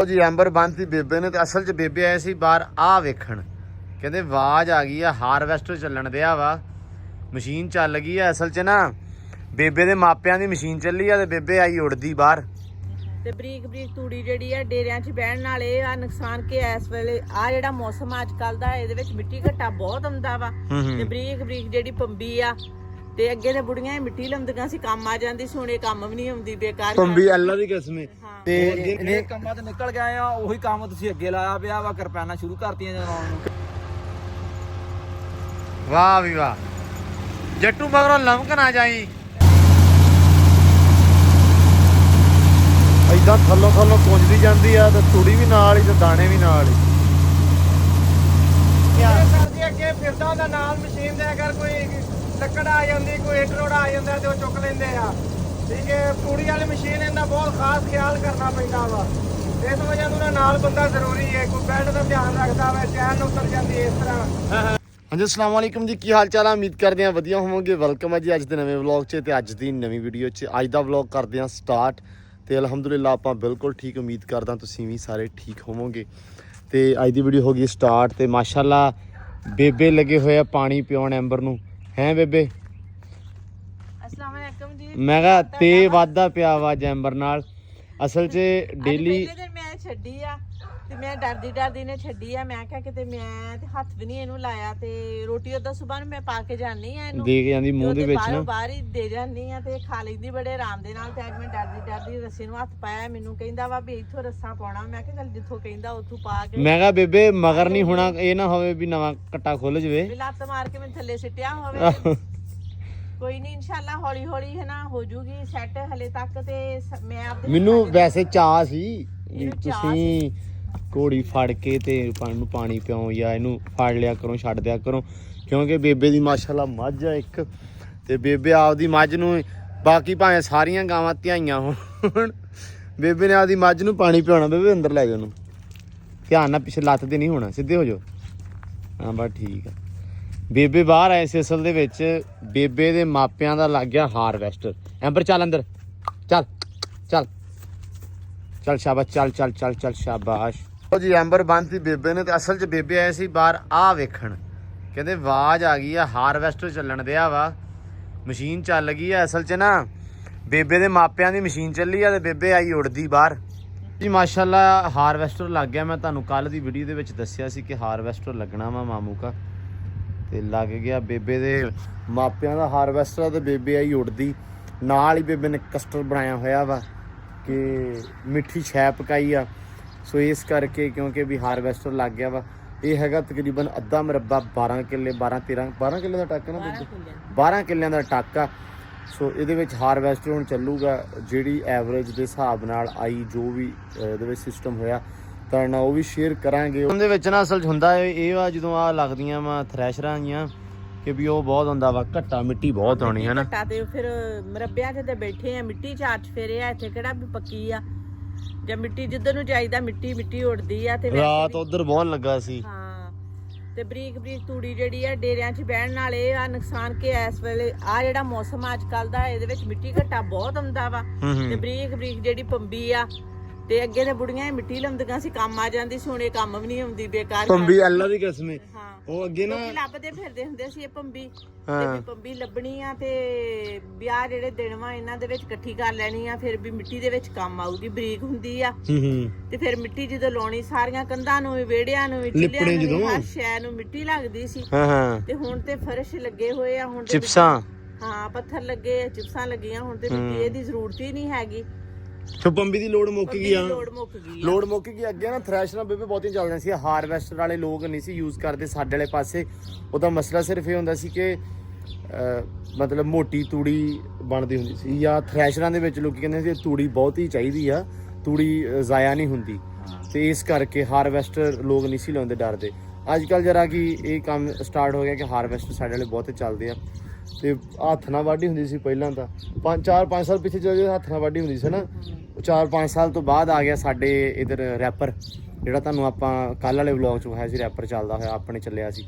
ਉਹ ਜੀ ਐਂਬਰ ਬੰਨਤੀ ਬੇਬੇ ਨੇ ਤੇ ਅਸਲ 'ਚ ਬੇਬੇ ਆਏ ਸੀ ਬਾਹਰ ਆ ਵੇਖਣ। ਕਹਿੰਦੇ ਆਵਾਜ਼ ਆ ਗਈ ਆ ਹਾਰਵੈਸਟਰ ਚੱਲਣ ਦਿਆ ਵਾ। ਮਸ਼ੀਨ ਚੱਲ ਗਈ ਆ ਅਸਲ 'ਚ ਨਾ ਬੇਬੇ ਦੇ ਮਾਪਿਆਂ ਦੀ ਮਸ਼ੀਨ ਚੱਲੀ ਆ ਤੇ ਬੇਬੇ ਆਈ ਉੜਦੀ ਬਾਹਰ। ਤੇ ਬਰੀਕ ਬਰੀਕ ਤੂੜੀ ਜਿਹੜੀ ਆ ਡੇਰਿਆਂ 'ਚ ਬਹਿਣ ਨਾਲ ਇਹ ਆ ਨੁਕਸਾਨ ਕਿ ਇਸ ਵੇਲੇ ਆ ਜਿਹੜਾ ਮੌਸਮ ਅੱਜ ਕੱਲ ਦਾ ਇਹਦੇ ਵਿੱਚ ਮਿੱਟੀ ਘਟਾ ਬਹੁਤ ਆਉਂਦਾ ਵਾ। ਤੇ ਬਰੀਕ ਬਰੀਕ ਜਿਹੜੀ ਪੰਬੀ ਆ ਤੇ ਅੱਗੇ ਦੇ ਬੁੜੀਆਂ ਇਹ ਮਿੱਟੀ ਲੰਮਦੀਆਂ ਸੀ ਕੰਮ ਆ ਜਾਂਦੀ ਸੋਨੇ ਕੰਮ ਵੀ ਨਹੀਂ ਆਉਂਦੀ ਬੇਕਾਰ ਪੰਬੀ ਅੱਲਾ ਦੀ ਕਿਸਮੇ ਹਾਂ। ਤੇ ਜਿਹੜੇ ਕੰਮਾਂ ਤੇ ਨਿਕਲ ਗਏ ਆ ਉਹੀ ਕੰਮ ਤੁਸੀਂ ਅੱਗੇ ਲਾਇਆ ਪਿਆ ਵਾ ਕਿਰਪਾਨਾਂ ਸ਼ੁਰੂ ਕਰਤੀਆਂ ਜਨਾਉਣ ਨੂੰ। ਵਾਹ ਵੀ ਵਾਹ। ਜੱਟੂ ਮਗਰੋਂ ਲਮਕ ਨਾ ਜਾਈ। ਐਦਾਂ ਥੱਲੋਂ ਥੱਲੋਂ ਪੁੰਜਦੀ ਜਾਂਦੀ ਆ ਤੇ ਤੂੜੀ ਵੀ ਨਾਲ ਹੀ ਤੇ ਦਾਣੇ ਵੀ ਨਾਲ ਹੀ ਸਰ ਜੀ ਅੱਗੇ ਫਿਰਦਾ ਹੁੰਦਾ ਨਾਲ ਮਸ਼ੀਨ ਦੇ ਅਗਰ ਕੋਈ ਲੱਕੜ ਆ ਜਾਂਦੀ, ਕੋਈ ਇੱਟ ਰੋੜਾ ਆ ਜਾਂਦਾ ਤੇ ਉਹ ਚੁੱਕ ਲੈਂਦੇ ਆ। ਠੀਕ ਹੈ ਤੂੜੀ ਵਾਲੀ ਮਸ਼ੀਨ ਇਹਦਾ ਬਹੁਤ ਖਾਸ ਖਿਆਲ ਕਰਨਾ ਪੈਂਦਾ ਵਾ। ਇਸ ਵਜ੍ਹਾ ਤੋਂ ਨਾਲ ਬੰਦਾ ਜ਼ਰੂਰੀ ਹੈ, ਕੋਈ ਬੈਲਟ ਦਾ ਧਿਆਨ ਰੱਖਦਾ ਵਾ, ਚੈਨ ਨੂੰ ਉਤਰ ਜਾਂਦੀ ਇਸ ਤਰ੍ਹਾਂ। ਹਾਂਜੀ, ਅਸਲਾਮ ਵਾਲੇਕਮ ਜੀ, ਕੀ ਹਾਲ ਚਾਲ ਆ? ਉਮੀਦ ਕਰਦੇ ਆ ਵਧੀਆ ਹੋਵੋਗੇ। ਵੈਲਕਮ ਹੈ ਜੀ ਅੱਜ ਦੇ ਨਵੇਂ ਵਲੌਗ 'ਚ ਤੇ ਅੱਜ ਦੀ ਨਵੀਂ ਵੀਡੀਓ 'ਚ। ਅੱਜ ਦਾ ਵਲੌਗ ਕਰਦੇ ਆ ਸਟਾਰਟ ਤੇ ਅਲਹਮਦੁਲਿਲਾ ਆਪਾਂ ਬਿਲਕੁਲ ਠੀਕ ਉਮੀਦ ਕਰਦਾ ਤੁਸੀਂ ਵੀ ਸਾਰੇ ਠੀਕ ਹੋਵੋਗੇ। ਤੇ ਅੱਜ ਦੀ ਵੀਡੀਓ ਹੋ ਗਈ ਸਟਾਰਟ ਤੇ ਮਾਸ਼ਾਅੱਲਾ ਬੇਬੇ ਲੱਗੇ ਹੋਏ ਆ ਪਾਣੀ ਪਿਉਣ ਐਂਬਰ ਨੂੰ। ਹੈ ਬੇਬੇ? ਅਸਲਾਮ ਅਲੈਕਮ ਜੀ। ਮੈਂ ਕਿਹਾ ਤੇ ਵਾਦਾ ਪਿਆ ਵਾ ਜੈਂਬਰ ਨਾਲ। ਅਸਲ 'ਚ ਡੇਲੀ ਪਹਿਲੇ ਦਿਨ ਮੈਂ ਛੱਡੀ ਆ। ਤੇ ਮੈਂ ਡਰਦੀ ਡਰਦੀ ਨੇ ਛੱਡੀ ਆ ਮੈਂ ਕਿਹਾ ਕਿਤੇ ਮੈਂ ਤੇ ਹੱਥ ਵੀ ਨਹੀਂ ਇਹਨੂੰ ਲਾਇਆ ਤੇ ਰੋਟੀ ਉਹਦਾ ਸਵੇਰ ਨੂੰ ਮੈਂ ਪਾ ਕੇ ਜਾਣੀ ਆ ਇਹਨੂੰ। ਦੇਖ ਜਾਂਦੀ ਮੂੰਹ ਦੇ ਵਿੱਚ ਨਾ। ਬਾਹਰ ਹੀ ਦੇ ਜਾਂਦੀ ਆ ਤੇ ਖਾ ਲੈਂਦੀ ਬੜੇ ਆਰਾਮ ਦੇ ਨਾਲ ਤੇ ਅੱਜ ਮੈਂ ਡਰਦੀ ਡਰਦੀ ਰੱਸੇ ਨੂੰ ਹੱਥ ਪਾਇਆ ਮੈਨੂੰ ਕਹਿੰਦਾ ਵਾ ਵੀ ਇੱਥੋਂ ਰੱਸਾ ਪਾਉਣਾ। ਮੈਂ ਕਿਹਾ ਚੱਲ ਜਿੱਥੋਂ ਕਹਿੰਦਾ ਉੱਥੋਂ ਪਾ ਕੇ। ਮੈਂ ਕਿਹਾ ਬੇਬੇ ਮਗਰ ਨਹੀਂ ਹੋਣਾ ਇਹ ਨਾ ਹੋਵੇ ਵੀ ਨਵਾਂ ਕੱਟਾ ਖੁੱਲ ਜਵੇ। ਵੀ ਲੱਤ ਮਾਰ ਕੇ ਮੈਨੂੰ ਥੱਲੇ ਸਿੱਟਿਆ ਹੋਵੇ। ਕੋਈ ਨਹੀਂ ਇਨਸ਼ਾਅੱਲਾ ਹੌਲੀ ਹੌਲੀ ਹੈ ਨਾ ਹੋ ਜੂਗੀ ਸੈੱਟ ਹਲੇ ਤੱਕ ਤੇ ਸ- ਮੈਂ ਆਪਦੇ ਮੈਨੂੰ ਵੈਸੇ ਚਾਹ ਸੀ ਵੀ ਤੁਸੀਂ ਘੋੜੀ ਫੜ ਕੇ ਤੇ ਪਾਣੀ ਨੂੰ ਪਾਣੀ ਪਿਓ ਜਾਂ ਇਹਨੂੰ ਫੜ ਲਿਆ ਕਰੋ, ਛੱਡ ਦਿਆ ਕਰੋ। ਕਿਉਂਕਿ ਬੇਬੇ ਦੀ ਮਾਸ਼ਾਅੱਲਾ ਮੱਝ ਆ ਇੱਕ। ਤੇ ਬੇਬੇ ਆਪਦੀ ਮੱਝ ਨੂੰ ਬਾਕੀ ਭਾਵੇਂ ਸਾਰੀਆਂ ਗਾਵਾਂ ਧਿਆਈਆਂ ਹੋਣ। ਬੇਬੇ ਨੇ ਆਪਦੀ ਮੱਝ ਨੂੰ ਪਾਣੀ ਪਿਉਣਾ ਬੇਬੇ, ਅੰਦਰ ਲੈ ਜਾ ਉਹਨੂੰ ਧਿਆਨ ਨਾਲ ਪਿੱਛੇ ਲੱਤ ਤੇ ਨਹੀਂ ਹੋਣਾ, ਸਿੱਧੇ ਹੋ ਜਾਓ। ਹਾਂ, ਬਸ ਠੀਕ ਆ। ਬੇਬੇ ਬਾਹਰ ਆਏ ਸੀ ਅਸਲ ਦੇ ਵਿੱਚ। ਬੇਬੇ ਦੇ ਮਾਪਿਆਂ ਦਾ ਲੱਗ ਗਿਆ ਹਾਰਵੈਸਟਰ ਐਂਬਰ, ਚੱਲ ਅੰਦਰ। ਚੱਲ ਚੱਲ। ਚੱਲ ਸ਼ਾਬਾਸ਼, ਚੱਲ ਚੱਲ ਚੱਲ ਚੱਲ ਸ਼ਾਬਾਸ਼। ਉਹ ਜੀ ਐਂਬਰ ਬੰਨਤੀ ਬੇਬੇ ਨੇ ਤੇ ਅਸਲ 'ਚ ਬੇਬੇ ਆਏ ਸੀ ਬਾਹਰ ਆ ਵੇਖਣ। ਕਹਿੰਦੇ ਆਵਾਜ਼ ਆ ਗਈ ਆ ਹਾਰਵੈਸਟਰ ਚੱਲਣ ਦਿਆ ਵਾ। ਮਸ਼ੀਨ ਚੱਲ ਗਈ ਆ ਅਸਲ 'ਚ ਨਾ। ਬੇਬੇ ਦੇ ਮਾਪਿਆਂ ਦੀ ਮਸ਼ੀਨ ਚੱਲੀ ਆ ਤੇ ਬੇਬੇ ਆਈ ਉੜਦੀ ਬਾਹਰ। ਜੀ ਮਾਸ਼ਾਅੱਲਾ ਹਾਰਵੈਸਟਰ ਲੱਗ ਗਿਆ। ਮੈਂ ਤੁਹਾਨੂੰ ਕੱਲ ਦੀ ਵੀਡੀਓ ਦੇ ਵਿੱਚ ਦੱਸਿਆ ਸੀ ਕਿ ਹਾਰਵੈਸਟਰ ਲੱਗਣਾ ਵਾ ਮਾਮੂ ਕਾ। ਤੇ ਲੱਗ ਗਿਆ ਬੇਬੇ ਦੇ ਮਾਪਿਆਂ ਦਾ ਹਾਰਵੈਸਟਰ ਆ ਤੇ ਬੇਬੇ ਆਈ ਉੜਦੀ ਨਾਲ ਹੀ ਬੇਬੇ ਨੇ ਕਸਟਰ ਬਣਾਇਆ ਹੋਇਆ ਵਾ ਕਿ ਮਿੱਠੀ ਛੈ ਪਕਾਈ ਆ। ਸੋ ਇਸ ਕਰਕੇ ਕਿਉਂਕਿ ਵੀ ਹਾਰਵੈਸਟਰ ਲੱਗ ਗਿਆ ਵਾ ਇਹ ਹੈਗਾ ਤਕਰੀਬਨ ਅੱਧਾ ਮਰਬਾ 12 ਕਿੱਲੇ 12 13 12 ਕਿੱਲੇ ਦਾ ਟੱਕ ਨਾ ਬਾਰਾਂ ਬੇਬੇ ਖੁੱਲੇ 12 ਕਿੱਲਿਆਂ ਦਾ ਟੱਕ ਆ। ਸੋ ਇਹਦੇ ਵਿੱਚ ਹਾਰਵੈਸਟਰ ਹੁਣ ਚੱਲੂਗਾ ਜਿਹੜੀ ਐਵਰੇਜ ਦੇ ਹਿਸਾਬ ਨਾਲ ਆਈ ਜੋ ਵੀ ਇਹਦੇ ਵਿੱਚ ਸਿਸਟਮ ਹੋਇਆ ਤਾਂ ਨਾ ਉਹ ਵੀ ਸ਼ੇਅਰ ਕਰਾਂਗੇ। ਉਹਦੇ ਵਿੱਚ ਨਾ ਅਸਲ 'ਚ ਹੁੰਦਾ ਇਹ ਵਾ ਜਦੋਂ ਆ ਲੱਗਦੀਆਂ ਵਾ ਥ੍ਰੈਸ਼ਰਾਂ ਆਈਆਂ ਕਿ ਵੀ ਉਹ ਬਹੁਤ ਹੁੰਦਾ ਵਾ ਘੱਟਾ ਮਿੱਟੀ ਬਹੁਤ ਆਉਣੀ ਹੈ ਨਾ। ਘੱਟਾ ਤੇ ਫਿਰ ਮਰੱਬਿਆਂ ਤੇ ਬੈਠੇ ਆ ਮਿੱਟੀ ਚਾਰ ਚ ਫੇਰੇ ਆ ਇੱਥੇ ਕਿਹੜਾ ਵੀ ਪੱਕੀ ਆ। ਜਾਂ ਮਿੱਟੀ ਜਿੱਧਰ ਨੂੰ ਜਾਈਦਾ ਮਿੱਟੀ ਮਿੱਟੀ ਉੜਦੀ ਆ ਤੇ ਵੈਸੇ ਰਾਤ ਵੀ- ਉਧਰ ਬਹੁਤ ਲੱਗਾ ਸੀ। ਹਾਂ ਤੇ ਬਰੀਕ ਬਰੀਕ ਤੂੜੀ ਜਿਹੜੀ ਆ ਡੇਰਿਆਂ 'ਚ ਬਹਿਣ ਨਾਲ ਇਹ ਆ ਨੁਕਸਾਨ ਕਿ ਇਸ ਵੇਲੇ ਆ ਜਿਹੜਾ ਮੌਸਮ ਅੱਜ ਕੱਲ ਦਾ ਇਹਦੇ ਵਿੱਚ ਮਿੱਟੀ ਘਟਾ ਬਹੁਤ ਆਉਂਦਾ ਵਾ। ਹੂੰ ਤੇ ਹੂੰ ਬਰੀਕ ਬਰੀਕ ਜਿਹੜੀ ਪੰਬੀ ਆ ਤੇ ਅੱਗੇ ਦੇ ਬੁੜੀਆਂ ਇਹ ਮਿੱਟੀ ਲੰਮਦੀਆਂ ਸੀ ਕੰਮ ਆ ਜਾਂਦੀ ਸੋਨੇ ਕੰਮ ਵੀ ਨਹੀਂ ਆਉਂਦੀ ਬੇਕਾਰ ਪੰਬੀ ਅੱਲਾ ਦੀ ਕਿਸਮੇ ਹਾਂ। ਉਹ ਅੱਗੇ ਨਾ ਲੋਕੀ ਲੱਭਦੇ ਫਿਰਦੇ ਹੁੰਦੇ ਸੀ ਇਹ ਪੰਬੀ। ਤੇ ਵੀ ਪੰਬੀ ਲੱਭਣੀ ਆ ਤੇ ਵਿਆਹ ਜਿਹੜੇ ਦਿਨ ਵਾ ਇਹਨਾਂ ਦੇ ਵਿੱਚ ਇਕੱਠੀ ਕਰ ਲੈਣੀ ਆ ਫਿਰ ਵੀ ਮਿੱਟੀ ਦੇ ਵਿੱਚ ਕੰਮ ਆਊਗੀ ਬਰੀਕ ਹੁੰਦੀ ਆ। ਤੇ ਫਿਰ ਮਿੱਟੀ ਜਦੋਂ ਲਾਉਣੀ ਸਾਰੀਆਂ ਕੰਧਾਂ ਨੂੰ ਵੀ ਵਿਹੜਿਆਂ ਨੂੰ ਵੀ ਲਿਪਣੇ ਜਦੋਂ। ਹਰ ਸ਼ੈ ਨੂੰ ਮਿੱਟੀ ਲੱਗਦੀ ਸੀ। ਤੇ ਹੁਣ ਤੇ ਫਰਸ਼ ਲੱਗੇ ਹੋਏ ਆ ਹੁਣ ਤੇ ਚਿਪਸਾਂ। ਹਾਂ ਪੱਥਰ ਲੱਗੇ ਚਿਪਸਾਂ ਲੱਗੀਆਂ ਹੁਣ ਤੇ ਮਿੱਟੀ ਇਹਦੀ ਜ਼ਰੂਰਤ ਹੀ ਨਹੀਂ ਹੈਗੀ। ਸੋ ਪੰਬੀ ਦੀ ਲੋੜ ਮੁੱਕ ਗਈ ਆ। ਲੋੜ ਮੁੱਕ ਗਈ ਆ। ਲੋਡ ਮੁੱਕ ਗਈ ਅੱਗੇ ਨਾ ਥ੍ਰੈਸ਼ਰਾਂ ਬੇਬੇ ਬਹੁਤੀਆਂ ਚੱਲਦੀਆਂ ਸੀ। ਹਾਰਵੈਸਟਰ ਵਾਲੇ ਲੋਕ ਨਹੀਂ ਸੀ ਯੂਜ਼ ਕਰਦੇ ਸਾਡੇ ਵਾਲੇ ਪਾਸੇ। ਉਹਦਾ ਮਸਲਾ ਸਿਰਫ ਇਹ ਹੁੰਦਾ ਸੀ ਕਿ ਮਤਲਬ ਮੋਟੀ ਤੂੜੀ ਬਣਦੀ ਹੁੰਦੀ ਸੀ ਜਾਂ ਥ੍ਰੈਸ਼ਰਾਂ ਦੇ ਵਿੱਚ ਲੋਕੀ ਕਹਿੰਦੇ ਸੀ ਤੂੜੀ ਬਹੁਤ ਹੀ ਚਾਹੀਦੀ ਆ ਤੂੜੀ ਜ਼ਾਇਆ ਨਹੀਂ ਹੁੰਦੀ। ਤੇ ਇਸ ਕਰਕੇ ਹਾਰਵੈਸਟਰ ਲੋਕ ਨਹੀਂ ਸੀ ਲਾਉਂਦੇ ਡਰਦੇ। ਅੱਜ ਕੱਲ ਜਰਾ ਕਿ ਇਹ ਕੰਮ ਸਟਾਰਟ ਹੋ ਗਿਆ ਕਿ ਹਾਰਵੈਸਟਰ ਸਾਡੇ ਵਾਲੇ ਬਹੁਤ ਚੱਲਦੇ ਆ। ਤੇ ਹੱਥ ਨਾਲ ਵਾਢੀ ਹੁੰਦੀ ਸੀ ਪਹਿਲਾਂ ਤਾਂ। ਪੰਜ ਚਾਰ ਪੰਜ ਸਾਲ ਪਿੱਛੇ ਜਦੋਂ ਹੱਥ ਨਾਲ ਵਾਢੀ ਹੁੰਦੀ ਸੀ ਨਾ ਉਹ ਚਾਰ ਪੰਜ ਸਾਲ ਤੋਂ ਬਾਅਦ ਆ ਗਿਆ ਸਾਡੇ ਇਧਰ ਰੈਪਰ ਜਿਹੜਾ ਤੁਹਾਨੂੰ ਆਪਾਂ ਕੱਲ ਵਾਲੇ ਵਲੌਗ ਚ ਵਿਖਾਇਆ ਸੀ ਰੈਪਰ ਚੱਲਦਾ ਹੋਇਆ ਆਪਣੇ ਚੱਲਿਆ ਸੀ।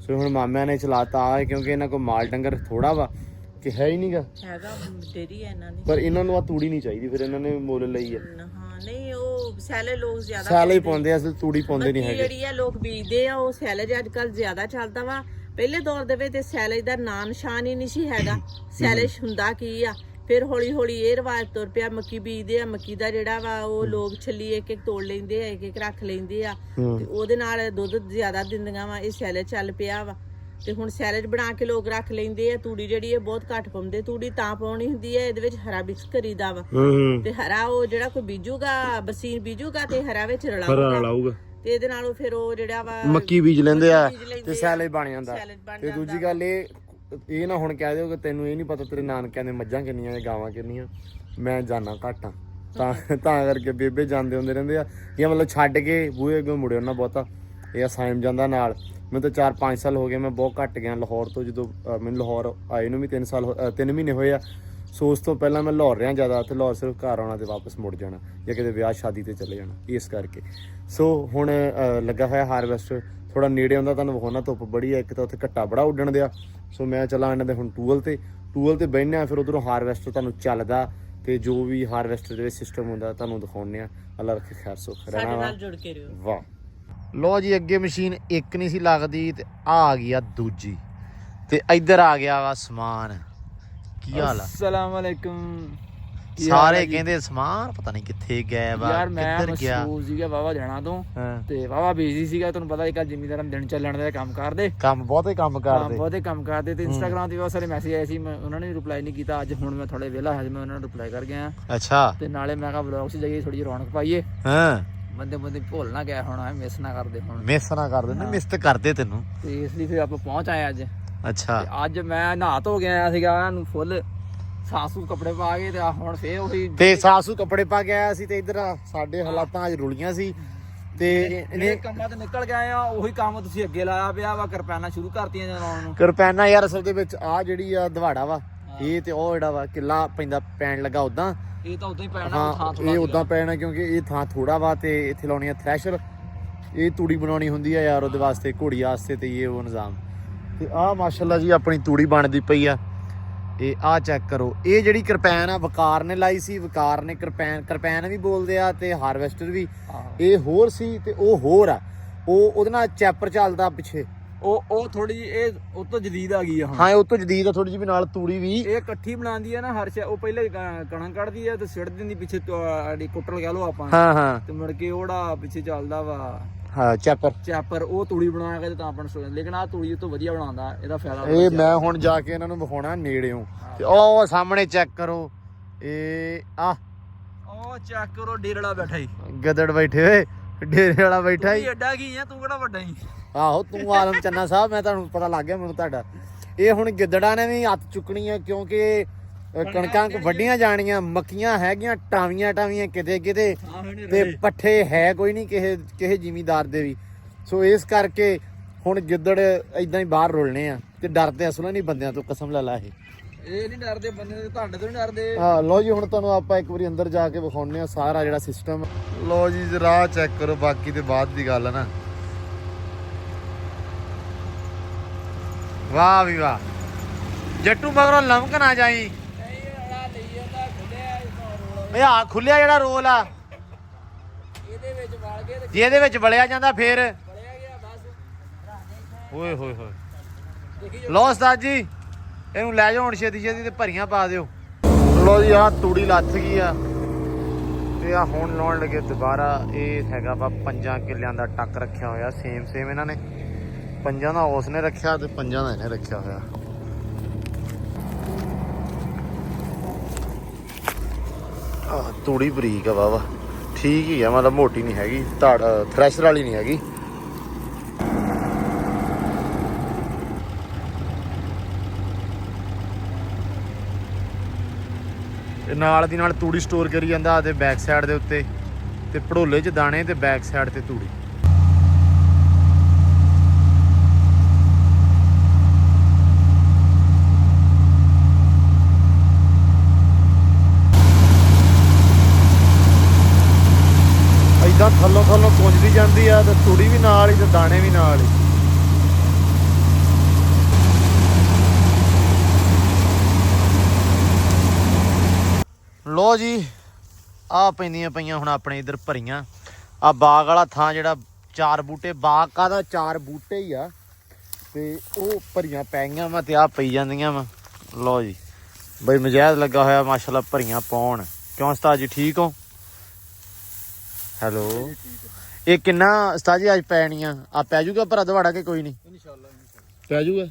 ਸੋ ਹੁਣ ਮਾਮਿਆਂ ਨੇ ਚਲਾਤਾ ਆ ਕਿਉਂਕਿ ਇਹਨਾਂ ਕੋਲ ਮਾਲ ਡੰਗਰ ਥੋੜਾ ਵਾ ਕਿ ਹੈ ਹੀ ਨਹੀਂਗਾ ਹੈਗਾ ਡੇਰੀ ਆ ਇਹਨਾਂ ਦੀ। ਪਰ ਇਹਨਾਂ ਨੂੰ ਆ ਤੂੜੀ ਨਹੀਂ ਚਾਹੀਦੀ ਫਿਰ ਇਹਨਾਂ ਨੇ ਮੁੱਲ ਲਈ ਹਾਂ ਨਹੀਂ ਉਹ ਸੈਲਜ ਲੋਕ ਜ਼ਿਆਦਾ ਸਾਲੇ ਹੀ ਪਾਉਂਦੇ। ਅਸਲ ਤੂੜੀ ਪਾਉਂਦੇ ਨਹੀਂ ਹੈਗੇ। ਜਿਹੜੀ ਆ ਲੋਕ ਬੀਜਦੇ ਆ ਉਹ ਸੈਲਜ ਅੱਜ ਕੱਲ ਜ਼ਿਆਦਾ ਚੱਲਦਾ ਵਾ ਪਹਿਲੇ ਦੌਰ ਦੇ ਵਿੱਚ ਸੈਲਜ ਦਾ ਨਾਂ ਨਿਸ਼ਾਨ ਹੀ ਨਹੀਂ ਸੀ ਹੈਗਾ। ਸੈਲਜ ਹੁੰਦਾ ਕੀ ਆ? ਫਿਰ ਹੌਲੀ ਹੌਲੀ ਇਹ ਰਿਵਾਜ ਤੁਰ ਪਿਆ ਮੱਕੀ ਬੀਜਦੇ ਆ ਮੱਕੀ ਦਾ ਜਿਹੜਾ ਵਾ ਉਹ ਲੋਕ ਛੱਲੀ ਇੱਕ ਇੱਕ ਤੋੜ ਲੈਂਦੇ ਆ ਇੱਕ ਇੱਕ ਰੱਖ ਲੈਂਦੇ ਆ। ਹੂੰ। ਤੇ ਉਹਦੇ ਨਾਲ ਦੁੱਧ ਜ਼ਿਆਦਾ ਦਿੰਦੀਆਂ ਵਾ ਇਹ ਸੈਲਜ ਚੱਲ ਪਿਆ ਵਾ। ਤੇ ਹੁਣ ਸੈਲਜ ਬਣਾ ਕੇ ਲੋਕ ਰੱਖ ਲੈਂਦੇ ਆ ਤੂੜੀ ਜਿਹੜੀ ਇਹ ਬਹੁਤ ਘੱਟ ਪਾਉਂਦੇ ਤੂੜੀ ਤਾਂ ਪਾਉਣੀ ਹੁੰਦੀ ਹੈ ਇਹਦੇ ਵਿੱਚ ਹਰਾ ਮਿਕਸ ਕਰੀਦਾ ਵਾ। ਹੂੰ ਹੂੰ। ਤੇ ਹਰਾ ਉਹ ਜਿਹੜਾ ਕੋਈ ਬੀਜੂਗਾ ਬਸੀਨ ਬੀਜੂਗਾ ਤੇ ਹਰਾ ਵਿੱਚ ਹਰਾ ਰਲਾਊਗਾ। ਲਾਊਗਾ ਤੇ ਇਹਦੇ ਨਾਲ ਉਹ ਫਿਰ ਉਹ ਜਿਹੜਾ ਵਾ ਮੱਕੀ ਬੀਜ ਲੈਂਦੇ ਆ ਬੀਜ ਲੈਂਦੇ ਤੇ ਆ। ਸੈਲੇ ਬਣ ਜਾਂਦਾ। ਸੈਲਡ ਬਣ ਤੇ ਦੂਜੀ ਗੱਲ ਇਹ ਇਹ ਨਾ ਹੁਣ ਕਹਿ ਦਿਓ ਕਿ ਤੈਨੂੰ ਇਹ ਨਹੀਂ ਪਤਾ ਤੇਰੇ ਨਾਨਕਿਆਂ ਦੇ ਮੱਝਾਂ ਕਿੰਨੀਆਂ ਨੇ ਗਾਵਾਂ ਕਿੰਨੀਆਂ ਮੈਂ ਜਾਣਾ ਘਾਟਾਂ ਤਾਂ ਤਾਂ ਕਰਕੇ ਬੇਬੇ ਜਾਂਦੇ ਹੁੰਦੇ ਰਹਿੰਦੇ ਆ। ਜਾਂ ਮਤਲਬ ਛੱਡ ਕੇ ਬੂਹੇ ਅੱਗੇ ਮੁੜਿਓ ਨਾ ਬਹੁਤਾ। ਇਹ ਅਸਾਈਮ ਜਾਂਦਾ ਨਾਲ। ਮੈਨੂੰ ਤਾਂ 4-5 ਸਾਲ ਹੋ ਗਏ ਮੈਂ ਬਹੁਤ ਘੱਟ ਗਿਆ ਲਾਹੌਰ ਤੋਂ ਜਦੋਂ ਅਹ, ਮੈਨੂੰ ਲਾਹੌਰ ਆਏ ਨੂੰ ਵੀ 3 ਸਾਲ 3 ਮਹੀਨੇ ਹੋਏ ਆ। ਸੋ ਉਸ ਤੋਂ ਪਹਿਲਾਂ ਮੈਂ ਲਾਹੌਰ ਰਿਹਾ ਜ਼ਿਆਦਾ ਤੇ ਲਾਹੌਰ ਸਿਰਫ ਘਰ ਆਉਣਾ ਤੇ ਵਾਪਸ ਮੁੜ ਜਾਣਾ ਜਾਂ ਕਿਤੇ ਵਿਆਹ ਸ਼ਾਦੀ ਤੇ ਚਲੇ ਜਾਣਾ ਇਸ ਕਰਕੇ। ਸੋ ਹੁਣ ਲੱਗਾ ਹੋਇਆ ਹਾਰਵੈਸਟ ਥੋੜਾ ਨੇੜੇ ਹੁੰਦਾ ਤੁਹਾਨੂੰ ਵਿਖਾਉਣਾ ਧੁੱਪ ਬੜੀ ਆ ਇੱਕ ਤਾਂ ਉੱਥੇ ਘੱਟਾ ਬੜਾ ਉੱਡਣ ਦਿਆ। ਸੋ ਮੈਂ ਚਲਾ ਇਹਨਾਂ ਦੇ ਹੁਣ ਟੂਲ ਤੇ। ਟੂਲ ਤੇ ਬੈਠਨੇ ਆ ਫਿਰ ਉਧਰੋਂ ਹਾਰਵੈਸਟਰ ਤੁਹਾਨੂੰ ਚੱਲਦਾ ਤੇ ਜੋ ਵੀ ਹਾਰਵੈਸਟਰ ਦੇ ਵਿੱਚ ਸਿਸਟਮ ਹੁੰਦਾ ਤੁਹਾਨੂੰ ਦਿਖਾਉਣੇ ਆ ਅੱਲਾ ਰੱਖੇ ਖੈਰ ਸੁਖ ਸਾਡੇ ਰਹਿਣਾ ਵਾ। ਨਾਲ ਜੁੜ ਕੇ ਰਹੋ। ਵਾਹ। ਲੋ ਜੀ ਅੱਗੇ ਮਸ਼ੀਨ ਇੱਕ ਨਹੀਂ ਸੀ ਲੱਗਦੀ ਤੇ ਆ ਆ ਗਈ ਆ ਦੂਜੀ। ਤੇ ਇੱਧਰ ਆ ਗਿਆ ਵਾ ਸਮਾਨ। ਕੀ ਹਾਲ ਆ? ਅਸਲਾਮ ਅਲੈਕੁਮ ਸਾਰੇ ਕਹਿੰਦੇ ਸਮਾਨ ਪਤਾ ਨਹੀਂ ਕਿੱਥੇ ਗਿਆ ਵਾ ਯਾਰ ਮੈਂ ਕਿੱਧਰ ਗਿਆ? ਮਸੂਲ ਸੀਗਾ ਵਾਵਾ ਜਾਣਾ ਤੋਂ ਹਾਂ। ਤੇ ਵਾਵਾ ਬਿਜ਼ੀ ਸੀਗਾ ਤੁਹਾਨੂੰ ਪਤਾ ਹੀ ਕੱਲ ਜ਼ਿਮੀਦਾਰਾਂ ਦਿਨ ਚੱਲਣ ਦੇ ਕੰਮ ਕਰਦੇ। ਕੰਮ ਬਹੁਤੇ ਕੰਮ ਹਾਂ ਕਰਦੇ। ਬਹੁਤੇ ਕੰਮ ਕਰਦੇ ਤੇ ਇੰਸਟਾਗ੍ਰam ਤੇ ਬਹੁਤ ਸਾਰੇ ਮੈਸੇਜ ਆਏ ਸੀ ਮੈਂ ਉਹਨਾਂ ਨੇ ਰਿਪਲਾਈ ਨਹੀਂ ਕੀਤਾ ਅੱਜ ਹੁਣ ਮੈਂ ਥੋੜੇ ਵਿਹਲਾ ਹਾਂ ਮੈਂ ਉਹਨਾਂ ਨੂੰ ਰਿਪਲਾਈ ਕਰ ਗਿਆ। ਅੱਛਾ। ਤੇ ਨਾਲੇ ਮੈਂ ਕਿਹਾ ਵਲੌਗ 'ਚ ਜਾਈਏ ਥੋੜੀ ਜਿਹੀ ਰੌਣਕ ਪਾਈਏ। ਹਾਂ। ਬੰਦੇ ਬੰਦੇ ਭੁੱਲ ਨਾ ਗਿਆ ਹੋਣਾ ਮਿਸ ਨਾ ਕਰਦੇ ਹੁਣ। ਮਿਸ ਨਾ ਕਰ ਦਿੰਦੇ ਮਿਸ ਤੇ ਕਰਦੇ ਤੈਨੂੰ। ਤੇ ਇਸ ਲਈ ਫਿਰ ਆਪਾਂ ਪਹੁੰਚ ਆਏ ਅੱਜ। ਅੱਛਾ। ਤੇ ਅੱਜ ਮੈਂ ਨਹਾ ਧੋ ਗਿਆ ਆਇਆ ਸੀਗਾ ਨੂੰ ਫੁੱਲ ਸਾਸੂ ਕੱਪੜੇ ਪਾ ਕੇ ਤੇ ਆਹ ਹੁਣ ਫੇਰ ਉਹੀ ਤੇ ਸਾਸੂ ਕੱਪੜੇ ਪਾ ਕੇ ਆਇਆ ਸੀ ਤੇ ਇੱਧਰ ਸਾਡੇ ਹਾਲਾਤਾਂ ਅੱਜ ਰੁਲੀਆਂ ਸੀ। ਤੇ ਇਹਨੇ ਇਹ ਕੰਮਾਂ ਤੇ ਨਿਕਲ ਗਏ ਆ ਉਹੀ ਕੰਮ ਤੁਸੀਂ ਅੱਗੇ ਲਾਇਆ ਪਿਆ ਵਾ ਕਿਰਪਾਨਾਂ ਸ਼ੁਰੂ ਕਰਤੀਆਂ ਜਨਾਉਣ ਨੂੰ। ਕਿਰਪਾਨਾ ਯਾਰ ਅਸਲ ਦੇ ਵਿੱਚ ਆ ਜਿਹੜੀ ਆ ਦਵਾੜਾ ਵਾ ਇਹ ਤੇ ਉਹ ਜਿਹੜਾ ਵਾ ਕਿੱਲਾ ਪੈਂਦਾ ਪੈਣ ਲੱਗਾ ਉਦਾਂ ਇਹ ਤਾਂ ਉਦਾਂ ਹੀ ਪੈਣਾ ਥਾਂ ਥੋੜਾ ਇਹ ਉਦਾਂ ਪੈਣਾ ਕਿਉਂਕਿ ਇਹ ਥਾਂ ਥੋੜਾ ਵਾ ਤੇ ਇੱਥੇ ਲਾਉਣੀ ਆ ਥ੍ਰੈਸ਼ਰ ਇਹ ਤੂੜੀ ਬਣਾਉਣੀ ਹੁੰਦੀ ਆ ਯਾਰ ਉਹਦੇ ਵਾਸਤੇ ਘੋੜੀ ਵਾਸਤੇ ਤੇ ਇਹ ਉਹ ਨਿਜ਼ਾਮ। ਤੇ ਆਹ ਮਾਸ਼ਾਅੱਲਾ ਜੀ ਆਪਣੀ ਤੂੜੀ ਬਣਦੀ ਪਈ ਆ। ਇਹ ਆ ਚੈੱਕ ਕਰੋ। ਇਹ ਜਿਹੜੀ ਕਿਰਪੈਨ ਆ ਵਕਾਰ ਨੇ ਲਾਈ ਸੀ ਵਕਾਰ ਨੇ ਕਿਰਪੈਨ ਕਿਰਪੈਨ ਵੀ ਬੋਲਦੇ ਆ ਤੇ ਹਾਰਵੈਸਟਰ ਵੀ। ਇਹ ਹੋਰ ਸੀ ਤੇ ਉਹ ਹੋਰ ਆ। ਉਹ ਉਹਦੇ ਨਾਲ ਚੈਪਰ ਚੱਲਦਾ ਪਿੱਛੇ। ਉਹ ਉਹ ਥੋੜੀ ਜਿਹੀ ਇਹ ਉਹ ਤੋਂ ਜਦੀਦ ਆ ਗਈ ਆ ਹਾਂ ਉਹ ਤੋਂ ਜਦੀਦ ਆ ਥੋੜੀ ਜਿਹੀ ਵੀ ਨਾਲ ਤੂੜੀ ਵੀ। ਇਹ ਇਕੱਠੀ ਬਣਾਉਂਦੀ ਆ ਨਾ ਹਰ ਸ਼ੈ ਉਹ ਪਹਿਲੇ ਕਣਕ ਕੱਢਦੀ ਆ ਤੇ ਸਿੱਟ ਦਿੰਦੀ ਪਿੱਛੇ ਤੁਹਾਡੀ ਕੁੱਟਲ ਕਹਿ ਲਓ ਆਪਾਂ। ਹਾਂ ਹਾਂ। ਤੇ ਮੁੜ ਕੇ ਉਹੜਾ ਪਿੱਛੇ ਚੱਲਦਾ ਵਾ। ਹਾਂ ਚੈਪਰ। ਚੈਪਰ ਉਹ ਤੂੜੀ ਬਣਾ ਕੇ ਤੇ ਤਾਂ ਆਪਾਂ ਨੂੰ ਸੋ- ਲੇਕਿਨ ਆ ਤੂੜੀ ਤੋਂ ਵਧੀਆ ਬਣਾਉਂਦਾ ਇਹਦਾ ਫਾਇਦਾ ਇਹ। ਮੈਂ ਹੁਣ ਜਾ ਕੇ ਇਹਨਾਂ ਨੂੰ ਵਿਖਾਉਣਾ ਨੇੜਿਓਂ। ਤੇ ਉਹ ਸਾਹਮਣੇ ਚੈੱਕ ਕਰੋ। ਇਹ ਆ ਉਹ ਚੈੱਕ ਕਰੋ ਡੇਰੜਾ ਬੈਠਾ ਹੀ ਗਦੜ ਬੈਠੇ ਹੋਏ। ਡੇਰੇ ਵਾਲਾ ਬੈਠਾ ਹੀ ਐਡਾ ਕੀ ਆ? ਤੂੰ ਕਿਹੜਾ ਵੱਡਾ ਹੀ ਆਹੋ ਤੂੰ ਆਲਮ ਚੰਨਾ ਸਾਹਿਬ ਮੈਂ ਤੁਹਾਨੂੰ ਪਤਾ ਲੱਗ ਗਿਆ ਮੈਨੂੰ ਤੁਹਾਡਾ। ਇਹ ਹੁਣ ਗਿੱਦੜਾਂ ਨੇ ਵੀ ਹੱਥ ਚੁੱਕਣੀ ਆ ਕਿਉਂਕਿ ਕਣਕਾਂ ਵੱਡੀਆਂ ਜਾਣੀਆਂ ਮੱਕੀਆਂ ਹੈਗੀਆਂ ਟਾਵੀਆਂ ਟਾਵੀਆਂ ਕਿਤੇ ਕਿਤੇ ਤੇ ਪੱਠੇ ਹੈ ਕੋਈ ਨਹੀਂ ਕਿਸੇ ਕਿਸੇ ਜ਼ਿਮੀਦਾਰ ਦੇ ਵੀ। ਸੋ ਇਸ ਕਰਕੇ ਹੁਣ ਗਿੱਦੜ ਇਦਾਂ ਹੀ ਬਾਹਰ ਰੁਲਣੇ ਆ ਤੇ ਡਰਦੇ ਅਸਲਾਂ ਨਹੀਂ ਬੰਦਿਆਂ ਤੋਂ ਕਸਮ ਲੈ ਲਾ ਇਹ। ਇਹ ਨਹੀਂ ਡਰਦੇ ਬੰਦੇ ਦੇ ਤੁਹਾਡੇ ਤੋਂ ਨਹੀਂ ਡਰਦੇ। ਹਾਂ ਲੋ ਜੀ ਹੁਣ ਤੁਹਾਨੂੰ ਆਪਾਂ ਇੱਕ ਵਾਰੀ ਅੰਦਰ ਜਾ ਕੇ ਵਿਖਾਉਣੇ ਆ ਸਾਰਾ ਜਿਹੜਾ ਸਿਸਟਮ ਲੋ ਜੀ ਜਰਾ ਚੈੱਕ ਕਰੋ ਬਾਕੀ ਤੇ ਬਾਅਦ ਦੀ ਗੱਲ ਹੈ ਨਾ। ਵਾਹ ਵੀ ਵਾਹ। ਜੱਟੂ ਮਗਰੋਂ ਲਮਕ ਨਾ ਜਾਈ। ਏ ਆ ਖੁੱਲਿਆ ਜਿਹੜਾ ਰੋਲ ਆ। ਇਹਦੇ ਵਿੱਚ ਵੜ ਗਏ ਤੇ ਜੇ ਇਹਦੇ ਵਿੱਚ ਵਲਿਆ ਜਾਂਦਾ ਫੇਰ। ਬੜਿਆ ਗਿਆ ਬਸ। ਓਏ ਹੋਏ ਹੋਏ। ਦੇਖੀ ਲੋ ਉਸਤਾਦ ਜੀ ਇਹਨੂੰ ਲੈ ਜਾਓ ਹੁਣ ਛੇਤੀ ਛੇਤੀ ਤੇ ਭਰੀਆਂ ਪਾ ਦਿਓ। ਲੋ ਜੀ ਆਹ ਤੂੜੀ ਲੱਥ ਗਈ ਆ। ਤੇ ਆ ਹੁਣ ਲਾਉਣ ਲੱਗੇ ਦੁਬਾਰਾ। ਇਹ ਹੈਗਾ ਵਾ ਪੰਜਾਂ ਕਿੱਲਿਆਂ ਦਾ ਟੱਕ ਰੱਖਿਆ ਹੋਇਆ ਸੇਮ ਸੇਮ ਇਹਨਾਂ ਨੇ। ਪੰਜਾਂ ਦਾ ਉਸ ਨੇ ਰੱਖਿਆ ਤੇ ਪੰਜਾਂ ਦਾ ਇਹਨੇ ਰੱਖਿਆ ਹੋਇਆ। ਆ ਤੂੜੀ ਬਰੀਕ ਆ ਵਾਵਾ ਠੀਕ ਹੀ ਆ, ਮਤਲਬ ਮੋਟੀ ਨਹੀਂ ਹੈਗੀ, ਧੜ ਥ੍ਰੈਸ਼ਰ ਵਾਲੀ ਨਹੀਂ ਹੈਗੀ। ਤੇ ਨਾਲ ਦੀ ਨਾਲ ਤੂੜੀ ਸਟੋਰ ਕਰੀ ਜਾਂਦਾ ਆਦੇ ਬੈਕ ਸਾਈਡ ਦੇ ਉੱਤੇ। ਤੇ ਪੜੋਲੇ 'ਚ ਦਾਣੇ ਤੇ ਬੈਕ ਸਾਈਡ ਤੇ ਤੂੜੀ ਇਦਾਂ ਥੱਲੋਂ ਥੱਲੋਂ ਪੁੰਜਦੀ ਜਾਂਦੀ ਆ ਤੇ ਤੂੜੀ ਵੀ ਨਾਲ ਹੀ ਤੇ ਦਾਣੇ ਵੀ ਨਾਲ ਹੀ। ਲੋ ਜੀ ਆ ਪੈਂਦੀਆਂ ਪਈਆਂ ਹੁਣ ਆਪਣੇ ਇਧਰ ਭਰੀਆਂ। ਆ ਬਾਗ ਵਾਲਾ ਥਾਂ ਜਿਹੜਾ ਚਾਰ ਬੂਟੇ, ਬਾਗ ਕਾਦਾ ਚਾਰ ਬੂਟੇ ਹੀ ਆ। ਤੇ ਉਹ ਭਰੀਆਂ ਪੈ ਗਈਆਂ ਵਾ ਤੇ ਆ ਪਈ ਜਾਂਦੀਆਂ ਵਾ। ਲੋ ਜੀ, ਬਈ ਮਜਾਜ਼ ਲੱਗਾ ਹੋਇਆ, ਮਾਸ਼ਾਅੱਲਾ ਭਰੀਆਂ ਪਾਉਣ। ਕਿਉਂ ਉਸਤਾਦ ਜੀ, ਠੀਕ ਹੋ? ਹੈਲੋ? ਇਹ ਕਿੰਨਾ ਉਸਤਾਦ ਜੀ ਅੱਜ ਪੈਣੀਆਂ ਆ। ਪੈ ਜੂਗਾ ਭਰਾ ਦਵਾੜਾ ਕੇ ਕੋਈ ਨਹੀਂ? ਇਨਸ਼ਾਅੱਲਾ ਪੈ ਜੂਗਾ?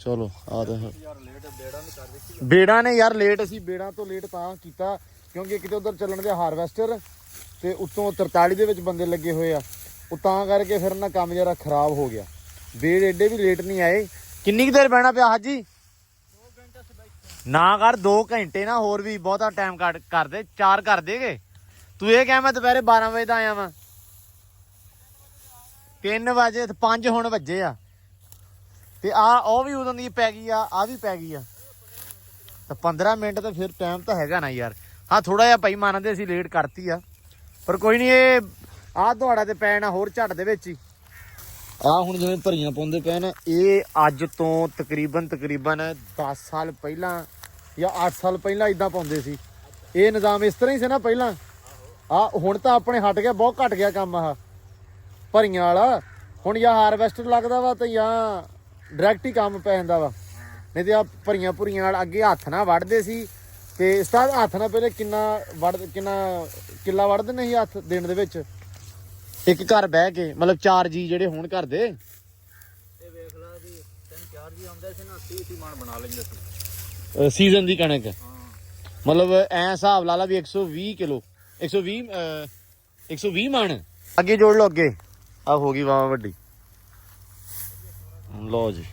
ਚਲੋ ਆ ਤਾਂ ਹੈ। ਯਾਰ ਲੇਟ ਬੇੜਾ ਨਹੀਂ ਕਰ ਦਿੱਤੀ ਬੇੜਾਂ ਨੇ ਯਾਰ ਲੇਟ ਅਸੀਂ ਬੇੜਾਂ ਤੋਂ ਲੇਟ ਤਾਂ ਕੀਤਾ ਕਿਉਂਕਿ ਕਿਤੇ ਉਧਰ ਚੱਲਣ ਦੇ ਹਾਰਵੈਸਟਰ ਤੇ ਉੱਤੋਂ 43 ਦੇ ਵਿੱਚ ਬੰਦੇ ਲੱਗੇ ਹੋਏ ਆ। ਉਹ ਤਾਂ ਕਰਕੇ ਫਿਰ ਨਾ ਕੰਮ ਜਰਾ ਖਰਾਬ ਹੋ ਗਿਆ। ਬੇੜ ਏਡੇ ਵੀ ਲੇਟ ਨਹੀਂ ਆਏ। ਕਿੰਨੀ ਕੁ ਦੇਰ ਬਹਿਣਾ ਪਿਆ ਹਾਜੀ? ਨਾ ਕਰ 2 ਘੰਟੇ ਨਾ ਹੋਰ ਵੀ ਬਹੁਤਾ ਟਾਈਮ ਕੱਟ ਕਰ ਦੇ 4 ਕਰ ਦੇਗੇ। ਤੂੰ ਇਹ ਕਹਿ, ਮੈਂ ਦੁਪਹਿਰੇ 12 ਵਜੇ ਦਾ ਆਇਆ ਵਾਂ। 3 ਵਜੇ ਤੇ 5 ਹੁਣ ਵੱਜੇ ਆ। ਤੇ ਆ, ਉਹ ਵੀ ਉਦੋਂ ਦੀ ਪੈ ਗਈ ਆ ਆ ਵੀ ਪੈ ਗਈ ਆ। ਤਾਂ 15 ਮਿੰਟ ਤਾਂ ਫਿਰ ਟਾਈਮ ਤਾਂ ਹੈਗਾ ਨਾ ਯਾਰ। ਹਾਂ ਥੋੜਾ ਜਿਹਾ ਭਾਈ ਮੰਨਦੇ ਅਸੀਂ ਲੇਟ ਕਰਤੀ ਆ। ਪਰ ਕੋਈ ਨਹੀਂ ਇਹ ਆਹ ਤੁਹਾਡਾ ਤੇ ਪੈਣਾ ਹੋਰ ਝੱਟ ਦੇ ਵਿੱਚ ਹੀ। ਆ ਹੁਣ ਜਿਵੇਂ ਭਰੀਆਂ ਪਾਉਂਦੇ ਪਏ ਨੇ, ਇਹ ਅੱਜ ਤੋਂ ਤਕਰੀਬਨ ਤਕਰੀਬਨ 10 ਸਾਲ ਪਹਿਲਾਂ ਜਾਂ 8 ਸਾਲ ਪਹਿਲਾਂ ਇਦਾਂ ਪਾਉਂਦੇ ਸੀ। ਇਹ ਨਿਜ਼ਾਮ ਇਸ ਤਰ੍ਹਾਂ ਹੀ ਸੀ ਨਾ ਪਹਿਲਾਂ। ਆ ਹੁਣ ਤਾਂ ਆਪਣੇ ਹਟ ਗਿਆ ਬਹੁਤ ਘਟ ਗਿਆ ਕੰਮ ਆ ਭਰੀਆਂ ਵਾਲਾ। ਹੁਣ ਜਾਂ ਹਾਰਵੈਸਟਰ ਲੱਗਦਾ ਵਾ ਤੇ ਜਾਂ ਡਾਇਰੈਕਟ ਹੀ ਕੰਮ ਪੈ ਜਾਂਦਾ ਵਾ। ਨਹੀਂ ਤੇ ਆ ਭਰੀਆਂ ਭੁਰੀਆਂ ਨਾਲ ਅੱਗੇ ਹੱਥ ਨਾਲ ਵੜਦੇ ਸੀ। ਤੇ ਉਸਤਾਦ ਹੱਥ ਨਾਲ ਪਹਿਲੇ ਕਿੰਨਾ ਵੜ ਕਿੰਨਾ ਕਿੱਲਾ ਵੜਦੇ ਨਹੀਂ ਹੱਥ ਦਿਨ ਦੇ ਵਿੱਚ? ਇੱਕ ਘਰ ਬਹਿ ਕੇ ਮਤਲਬ ਚਾਰ ਜੀ ਜਿਹੜੇ ਹੋਣ ਘਰ ਦੇ। ਇਹ ਵੇਖ ਲਾ ਜੀ ਤਿੰਨ ਚਾਰ ਜੀ ਆਉਂਦੇ ਸੀ ਨਾ 30 30 ਮਣ ਬਣਾ ਲੈਂਦੇ ਸੀ। ਸੀਜ਼ਨ ਦੀ ਕਣਕ। ਮਤਲਬ ਐ ਹਿਸਾਬ ਲਾ ਲਾ ਵੀ 120 ਕਿਲੋ। 120 ਅਹ, 120 ਮਣ। ਅੱਗੇ ਜੋੜ ਲਓ ਅੱਗੇ। ਆ ਹੋ ਗਈ ਵਾਵਾ ਵੱਡੀ। ਲਓ ਜੀ।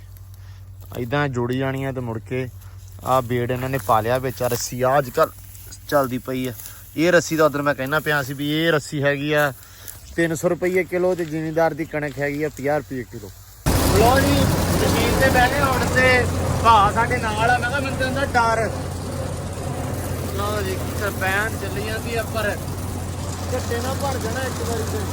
ਇਦਾਂ ਜੋੜੀ ਜਾਣੀ ਆ ਤੇ ਮੁੜ ਕੇ ਆ ਬੇੜ ਇਹਨਾਂ ਨੇ ਪਾ ਲਿਆ ਵਿੱਚ। ਆਹ ਰੱਸੀ ਆ ਅੱਜ ਕੱਲ ਚੱਲਦੀ ਪਈ ਆ। ਇਹ ਰੱਸੀ ਦਾ ਉਧਰ ਮੈਂ ਕਹਿਣਾ ਪਿਆ ਸੀ ਵੀ ਇਹ ਰੱਸੀ ਹੈਗੀ ਆ 300 ਰੁਪਏ ਕਿਲੋ ਤੇ ਜ਼ਿਮੀਂਦਾਰ ਦੀ ਕਣਕ ਹੈਗੀ ਆ 50 ਰੁਪਏ ਕਿਲੋ। ਲੋ ਜੀ ਮਸ਼ੀਨ ਤੇ ਬਹਿਨੇ ਹੁਣ ਤੇ ਭਾ ਸਾਡੇ ਨਾਲ ਆ। ਮੈਂ ਕਿਹਾ ਮੈਨੂੰ ਤਾਂ ਡਰ। ਲਓ ਜੀ ਤਰਪੈਨ ਚੱਲੀ ਜਾਂਦੀ ਆ, ਪਰ ਘੱਟੇ ਨਾ ਭਰ ਜਾਣਾ ਇੱਕ ਵਾਰੀ ਤੇ।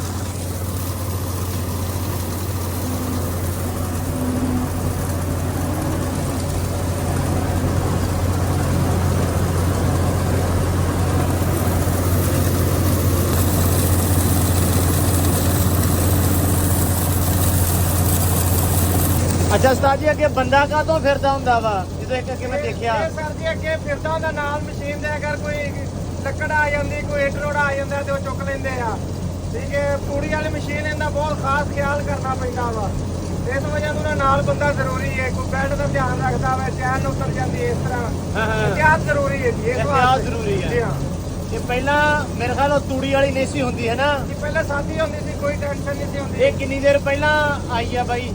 ਅੱਛਾ ਉਸਤਾਦ ਜੀ, ਅੱਗੇ ਬੰਦਾ ਕਾਹਤੋਂ ਫਿਰਦਾ ਹੁੰਦਾ ਵਾ? ਇੱਕ ਅੱਗੇ ਮੈਂ ਦੇਖਿਆ? ਇਹ ਸਰ ਜੀ ਅੱਗੇ ਫਿਰਦਾ ਹੁੰਦਾ ਨਾਲ ਮਸ਼ੀਨ ਦੇ ਅਗਰ ਕੋਈ ਲੱਕੜ ਆ ਜਾਂਦੀ ਕੋਈ ਇੱਟ ਰੋੜਾ ਆ ਜਾਂਦਾ ਤੇ ਉਹ ਚੁੱਕ ਲੈਂਦੇ ਆ। ਠੀਕ ਹੈ ਪੂੜੀ ਵਾਲੀ ਮਸ਼ੀਨ ਇਹਦਾ ਬਹੁਤ ਖਾਸ ਖਿਆਲ ਕਰਨਾ ਪੈਂਦਾ ਵਾ। ਇਸ ਵਜ੍ਹਾ ਤੋਂ ਨਾ ਨਾਲ ਬੰਦਾ ਜ਼ਰੂਰੀ ਹੈ ਕੋਈ ਬੈਲਟ ਦਾ ਧਿਆਨ ਰੱਖਦਾ ਵਾ ਚੈਨ ਉਤਰ ਜਾਂਦੀ ਹੈ ਇਸ ਤਰ੍ਹਾਂ। ਹਾਂ ਹਾਂ। ਇਤਿਹਾਸ ਜ਼ਰੂਰੀ ਹੈ ਜੀ ਇਸ ਵਾਸਤੇ। ਜ਼ਰੂਰੀ ਹੈ। ਜੀ ਹਾਂ। ਇਹ ਪਹਿਲਾਂ ਮੇਰੇ ਖਿਆਲ ਉਹ ਤੂੜੀ ਵਾਲੀ ਨਹੀਂ ਸੀ ਹੁੰਦੀ ਹੈ ਨਾ? ਜੀ ਪਹਿਲਾਂ ਸਾਥੀ ਹੁੰਦੀ ਸੀ ਕੋਈ ਟੈਨਸ਼ਨ ਨਹੀਂ ਸੀ ਹੁੰਦੀ। ਇਹ ਕਿੰਨੀ ਦੇਰ ਪਹਿਲਾਂ ਆਈ ਆ ਬਾਈ?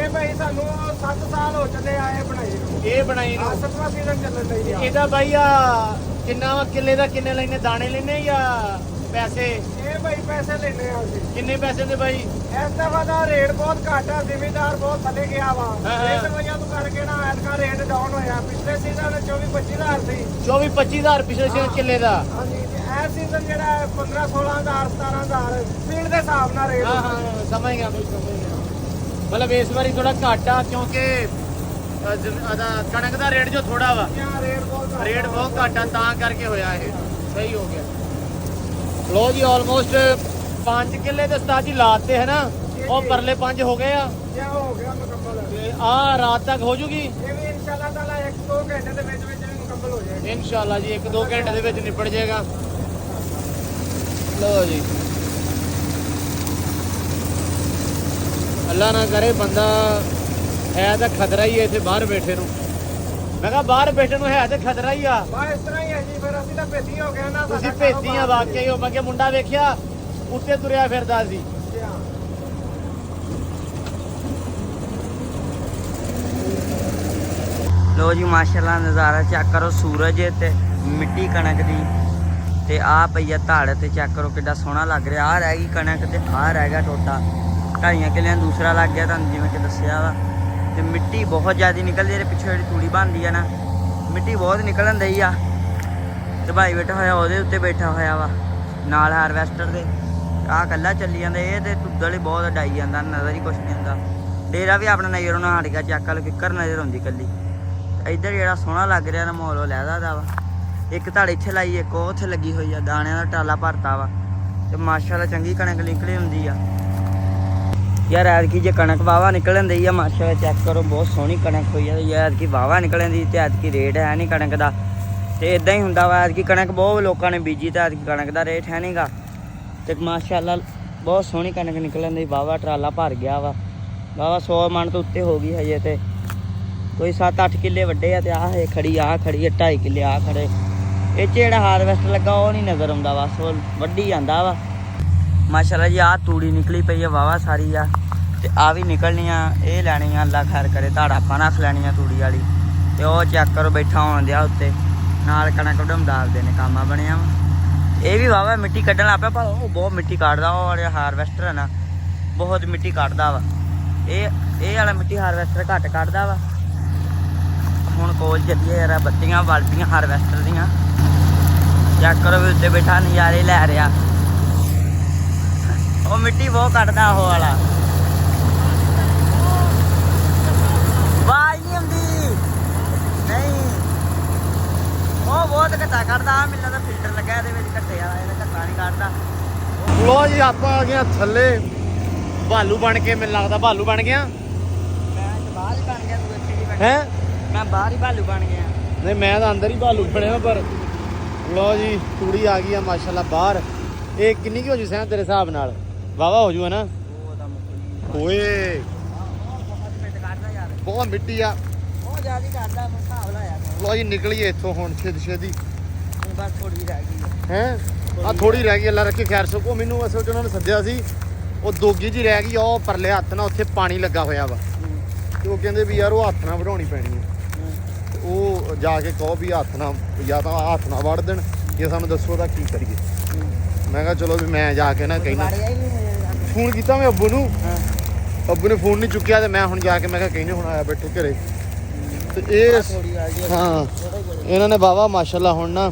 ਇਹ ਭਾਈ ਸਾਨੂੰ 7 ਸਾਲ ਹੋ ਚੱਲੇ ਆਏ ਬਣਾਈ ਨੂੰ। ਇਹ ਬਣਾਈ ਆ ਨੂੰ ਸਤਵਾਂ ਸੀਜ਼ਨ ਚੱਲਣ ਲਈ ਆ। ਇਹਦਾ ਬਾਈ ਆ ਕਿੰਨਾ ਵਾ ਕਿੱਲੇ ਦਾ ਕਿੰਨੇ ਲੈਨੇ ਦਾਣੇ ਲੈਨੇ ਜਾਂ ਪੈਸੇ? ਇਹ ਭਾਈ ਪੈਸੇ ਲੈਣੇ ਆ ਅਸੀਂ। ਕਿੰਨੇ ਪੈਸੇ ਦੇ ਬਾਈ? ਇਸ ਦਫਾ ਦਾ ਰੇਟ ਬਹੁਤ ਘੱਟ ਆ ਜ਼ਿਮੀਦਾਰ ਬਹੁਤ ਥੱਲੇ ਗਿਆ ਵਾ। ਹਾਂ, ਹਾਂ। ਇਸ ਵਜ੍ਹਾ ਤੋਂ ਕਰਕੇ ਨਾ ਐਤਕਾ ਰੇਟ ਡਾਊਨ ਹੋਇਆ? ਪਿਛਲੇ ਸੀਜ਼ਨ 24 25000 ਸੀ। 24 25000 ਪਿਛਲੇ ਕਿੱਲੇ ਦਾ। ਹਾਂਜੀ ਤੇ ਇਹ ਸੀਜ਼ਨ ਜਿਹੜਾ ਹੈ 15 16000 17000 ਫੀਲਡ ਦੇ ਹਿਸਾਬ ਨਾਲ ਰੇਟ ਹਾਂ ਹਾਂ ਸਮਝ ਗਿਆ ਬਈ ਸਮਝ ਗਿਆ। ਮਤਲਬ ਇਸ ਵਾਰੀ ਥੋੜਾ ਘੱਟ ਆ ਕਿਉਂਕਿ ਕਣਕ ਦਾ ਰੇਟ ਜੋ ਥੋੜਾ ਵਾ ਰੇਟ ਬਹੁਤ ਘੱਟ ਆ ਤਾਂ ਕਰਕੇ ਹੋਇਆ ਇਹ। ਸਹੀ ਹੋ ਗਿਆ। ਲੋ ਜੀ ਆਲਮੋਸਟ 5 ਕਿੱਲੇ ਤੇ ਉਸਤਾਦ ਜੀ ਲਾਤੇ ਹੈ ਨਾ ਉਹ ਪਰਲੇ 5 ਹੋ ਗਏ ਆ। ਇਹ ਹੋ ਗਿਆ ਮੁਕੰਮਲ। ਤੇ ਆ ਰਾਤ ਤੱਕ ਹੋ ਜੂਗੀ? ਇਹ ਵੀ ਇਨਸ਼ਾਅੱਲਾ ਤਾਲਾ 1-2 ਘੰਟੇ ਦੇ ਵਿੱਚ ਵਿੱਚ ਮੁਕੰਮਲ ਹੋ ਜਾਏਗਾ। ਇਨਸ਼ਾਅੱਲਾ ਜੀ 1-2 ਘੰਟੇ ਦੇ ਵਿੱਚ ਨਿਪਟ ਜਾਏਗਾ। ਲੋ ਜੀ। ਅੱਲਾ ਨਾ ਕਰੇ ਬੰਦਾ ਹੈ ਤਾਂ ਖਤਰਾ ਹੀ ਹੈ ਇੱਥੇ ਬਾਹਰ ਬੈਠੇ ਨੂੰ। ਮੈਂ ਕਿਹਾ ਬਾਹਰ ਬੈਠੇ ਨੂੰ ਹੈ ਤੇ ਖਤਰਾ ਹੀ ਆ। ਬਾ ਇਸ ਤਰ੍ਹਾਂ ਹੀ ਹੈ ਜੀ ਫਿਰ ਅਸੀਂ ਤਾਂ ਭੇਤੀ ਹੋ ਗਏ ਨਾ ਤੁਸੀਂ ਭੇਜੀਆਂ ਵਾਕਿਆ ਹੀ ਹੋ। ਮੈਂ ਕਿਹਾ ਮੁੰਡਾ ਵੇਖਿਆ ਉੱਤੇ ਤੁਰਿਆ ਫਿਰਦਾ ਸੀ। ਲੋ ਜੀ ਮਾਸ਼ਾਅੱਲਾ ਨਜ਼ਾਰਾ ਚੈੱਕ ਕਰੋ ਸੂਰਜ ਤੇ ਮਿੱਟੀ ਕਣਕ ਦੀ। ਤੇ ਆ ਪਈਆ ਧੜ ਤੇ ਚੈੱਕ ਕਰੋ ਕਿੱਡਾ ਸੋਹਣਾ ਲੱਗ ਰਿਹਾ। ਆ ਰਹਿ ਗਈ ਕਣਕ ਤੇ ਆ ਰਹਿ ਗਿਆ ਟੋਟਾ। ਢਾਈਆਂ ਕਿੱਲਿਆਂ ਦੂਸਰਾ ਲੱਗ ਗਿਆ ਤੁਹਾਨੂੰ ਜਿਵੇਂ ਕਿ ਦੱਸਿਆ ਵਾ। ਤੇ ਮਿੱਟੀ ਬਹੁਤ ਜ਼ਿਆਦਾ ਨਿਕਲਦੀ ਇਹਦੇ ਪਿੱਛੇ ਜਿਹੜੀ ਤੂੜੀ ਬਣਦੀ ਆ ਨਾ, ਮਿੱਟੀ ਬਹੁਤ ਨਿਕਲਣ ਦਈ ਆ। ਤੇ ਭਾਈ ਬੈਠਾ ਹੋਇਆ, ਉਹਦੇ ਉੱਤੇ ਬੈਠਾ ਹੋਇਆ ਵਾ, ਨਾਲ ਹਾਰਵੈਸਟਰ ਦੇ। ਆ ਕੱਲਾ ਚੱਲੀ ਜਾਂਦਾ, ਇਹ ਤੇ ਤੁੱਦਲ ਹੀ ਬਹੁਤ ਡਾਈ ਜਾਂਦਾ, ਨਜ਼ਰ ਹੀ ਕੁਛ ਨਹੀਂ ਹੁੰਦਾ। ਡੇਰਾ ਵੀ ਆਪਣਾ ਨਜ਼ਰੋਂ ਨਾ ਹਟ ਗਿਆ ਚੱਕ ਲ ਕਿੱਕਰ ਨਜ਼ਰ ਆਉਂਦੀ ਕੱਲੀ। ਇੱਧਰ ਜਿਹੜਾ ਸੋਹਣਾ ਲੱਗ ਰਿਹਾ ਨਾ ਮਾਹੌਲ ਉਹ ਲਹਿਦਾ ਦਾ ਵਾ। ਇੱਕ ਧੜ ਇੱਥੇ ਲਾਈ, ਇੱਕ ਉਹ ਉੱਥੇ ਲੱਗੀ ਹੋਈ ਆ, ਦਾਣਿਆਂ ਦਾ ਟਾਲਾ ਭਰਤਾ ਵਾ। ਤੇ ਮਾਸ਼ਾਅੱਲਾ ਚੰਗੀ ਕਣਕ ਨਿਕਲੀ ਹੁੰਦੀ ਆ। ਯਾਰ ਐਤਕੀ ਜੇ ਕਣਕ ਵਾਵਾ ਨਿਕਲਣ ਦੀ ਆ ਮਾਸ਼ਾ ਚੈੱਕ ਕਰੋ, ਬਹੁਤ ਸੋਹਣੀ ਕਣਕ ਹੋਈ ਆ ਯਾਰ ਐਤਕੀ ਵਾਵਾ ਨਿਕਲਣ ਦੀ ਤੇ ਐਤਕੀ ਰੇਟ ਹੈ ਨਹੀਂ ਕਣਕ ਦਾ। ਤੇ ਇਦਾਂ ਹੀ ਹੁੰਦਾ ਵਾ, ਐਤਕੀ ਕਣਕ ਬਹੁਤ ਲੋਕਾਂ ਨੇ ਬੀਜੀ ਤਾਂ ਐਤਕੀ ਕਣਕ ਦਾ ਰੇਟ ਹੈ ਨਹੀਂਗਾ ਤੇ ਮਾਸ਼ਾਅੱਲਾ, ਬਹੁਤ ਸੋਹਣੀ ਕਣਕ ਨਿਕਲਣ ਦੀ ਵਾਵਾ ਟਰਾਲਾ ਭਰ ਗਿਆ ਵਾ। ਵਾਵਾ 100 ਮਣ ਤੋਂ ਉੱਤੇ ਹੋ ਗਈ ਹਜੇ ਤੇ। ਕੋਈ 7-8 ਕਿੱਲੇ ਵੱਡੇ ਆ ਤੇ ਆਹ ਹੈ ਖੜੀ, ਆਹ ਖੜੀ ਹੈ 2.5 ਕਿੱਲੇ ਆਹ ਖੜੇ। ਇਹ 'ਚ ਜਿਹੜਾ ਹਾਰਵੈਸਟ ਲੱਗਾ ਉਹ ਨਹੀਂ ਨਜ਼ਰ ਆਉਂਦਾ ਵਾ ਉਹ ਵੱਡੀ ਜਾਂਦਾ ਵਾ। ਮਾਸ਼ਾਅੱਲਾ ਜੀ, ਆਹ ਤੂੜੀ ਨਿਕਲੀ ਪਈ ਆ ਵਾਵਾ ਸਾਰੀ ਆ। ਤੇ ਆ ਵੀ ਨਿਕਲਣੀਆਂ ਇਹ ਲੈਣੀਆਂ ਅੱਲਾ ਖੈਰ ਕਰੇ, ਧਾੜਾ ਆਪਾਂ ਰੱਖ ਲੈਣੀਆਂ ਤੂੜੀ ਵਾਲੀ। ਤੇ ਉਹ ਚੈੱਕ ਕਰੋ, ਬੈਠਾ ਹੋਣ ਦਿਆ ਉੱਤੇ। ਨਾਲ ਕਣਕ ਵਢਾਉਂਦਾ ਨੇ ਕਾਮਾ ਬਣਿਆ ਵਾ। ਇਹ ਵੀ ਵਾਵਾ ਮਿੱਟੀ ਕੱਢਣ ਲੱਗ ਪਿਆ, ਪਰ ਉਹ ਬਹੁਤ ਮਿੱਟੀ ਕੱਢਦਾ, ਉਹ ਵਾਲਾ ਹਾਰਵੈਸਟਰ ਹੈ ਨਾ, ਬਹੁਤ ਮਿੱਟੀ ਕੱਢਦਾ ਵਾ। ਇਹ ਇਹ ਵਾਲਾ ਮਿੱਟੀ ਹਾਰਵੈਸਟਰ ਘੱਟ ਕੱਢਦਾ ਵਾ। ਹੁਣ ਕੋਲ ਚੱਲੀਏ ਯਾਰ ਬੱਤੀਆਂ ਬਲਦੀਆਂ ਹਾਰਵੈਸਟਰ ਦੀਆਂ। ਚੈੱਕ ਕਰੋ ਵੀ ਉੱਤੇ ਬੈਠਾ ਨਜ਼ਾਰੇ ਲੈ ਰਿਹਾ। ਉਹ ਮਿੱਟੀ ਬਹੁਤ ਕੱਢਦਾ ਉਹ ਵਾਲਾ। ਵਾਹ ਨਹੀਂ ਨਹੀਂ। ਉਹ ਬਹੁਤ ਘੱਟਾ ਕੱਢਦਾ ਆ ਮੈਨੂੰ ਲੱਗਦਾ ਫਿਲਟਰ ਲੱਗਾ ਇਹਦੇ ਵਿੱਚ ਘੱਟੇ ਵਾਲਾ ਇਹਦਾ ਘੱਟਾ ਨਹੀਂ ਕੱਢਦਾ ਲੋ ਜੀ ਆਪਾਂ ਆ ਗਏ ਥੱਲੇ। ਭਾਲੂ ਬਣ ਕੇ ਮੈਨੂੰ ਲੱਗਦਾ ਭਾਲੂ ਬਣ ਗਿਆ। ਮੈਂ ਤਾਂ ਬਾਹਰ ਹੀ ਬਣ ਗਿਆ ਤੂੰ ਇੱਥੇ ਹੀ ਬਣ ਹੈ? ਮੈਂ ਬਾਹਰ ਹੀ ਭਾਲੂ ਬਣ ਗਿਆ। ਨਹੀਂ ਮੈਂ ਤਾਂ ਅੰਦਰ ਹੀ ਭਾਲੂ ਬਣਿਆ ਪਰ ਲੋ ਜੀ ਤੂੜੀ ਆ ਗਈ ਆ ਮਾਸ਼ਾਅੱਲਾ ਬਾਹਰ। ਇਹ ਕਿੰਨੀ ਕੀ ਹੋ ਜੂ ਸੈਂ ਤੇਰੇ ਹਿਸਾਬ ਨਾਲ? ਵਾਵਾ ਹੋ ਜੂ ਨਾ। ਉਹ ਤਾਂ ਮੁੱਕਣੀ ਓਏ। ਬਹੁਤ ਮਿੱਟ ਆ। ਬਹੁਤ ਜ਼ਿਆਦਾ ਮੈਂ ਹਿਸਾਬ ਲਾਇਆ ਲੋ ਜੀ ਨਿਕਲੀਏ ਇੱਥੋਂ ਹੁਣ ਛੇਤੀ ਛੇਤੀ। ਬਸ ਥੋੜੀ ਰਹਿ ਗਈ ਹੈ? ਹੈ ਆ ਥੋੜੀ ਰਹਿ ਗਈ ਅੱਲਾ ਰੱਖੇ ਖੈਰ ਸਕੋ ਮੈਨੂੰ ਅਸਲ ਚ ਉਹਨਾਂ ਨੇ ਸੱਦਿਆ ਸੀ। ਉਹ ਦੋਗੀ ਜੀ ਰਹਿ ਗਈ ਆ, ਉਹ ਪਰਲੇ ਹੱਥ ਨਾਲ ਉੱਥੇ ਪਾਣੀ ਲੱਗਾ ਹੋਇਆ ਵਾ। ਤੇ ਉਹ ਕਹਿੰਦੇ ਵੀ ਯਾਰ ਉਹ ਹੱਥ ਨਾਲ ਵਢਾਉਣੀ ਪੈਣੀ ਹੈ ਤੇ ਉਹ ਜਾ ਕੇ ਕਹੋ ਵੀ ਹੱਥ ਨਾਲ ਜਾਂ ਤਾਂ ਹੱਥ ਨਾਲ ਵੜ ਦੇਣ ਜਾਂ ਸਾਨੂੰ ਦੱਸੋ ਉਹਦਾ ਕੀ ਕਰੀਏ। ਮੈਂ ਕਿਹਾ ਚਲੋ ਵੀ ਮੈਂ ਜਾ ਕੇ ਨਾ ਕਹਿਣਾ ਫੋਨ ਕੀਤਾ ਮੈਂ ਅੱਬੂ ਨੂੰ। ਹਾਂ। ਅੱਬੂ ਨੇ ਫੋਨ ਨਹੀਂ ਚੁੱਕਿਆ ਤੇ ਮੈਂ ਹੁਣ ਜਾ ਕੇ ਮੈਂ ਕਿਹਾ ਕਹਿੰਦੇ ਹੁਣ ਆਇਆ ਬੈਠੇ ਘਰੇ। ਤੇ ਇਹ ਹਾਂ। ਇਹਨਾਂ ਨੇ ਬਾਵਾ ਮਾਸ਼ਾਅੱਲਾ ਹੁਣ ਨਾ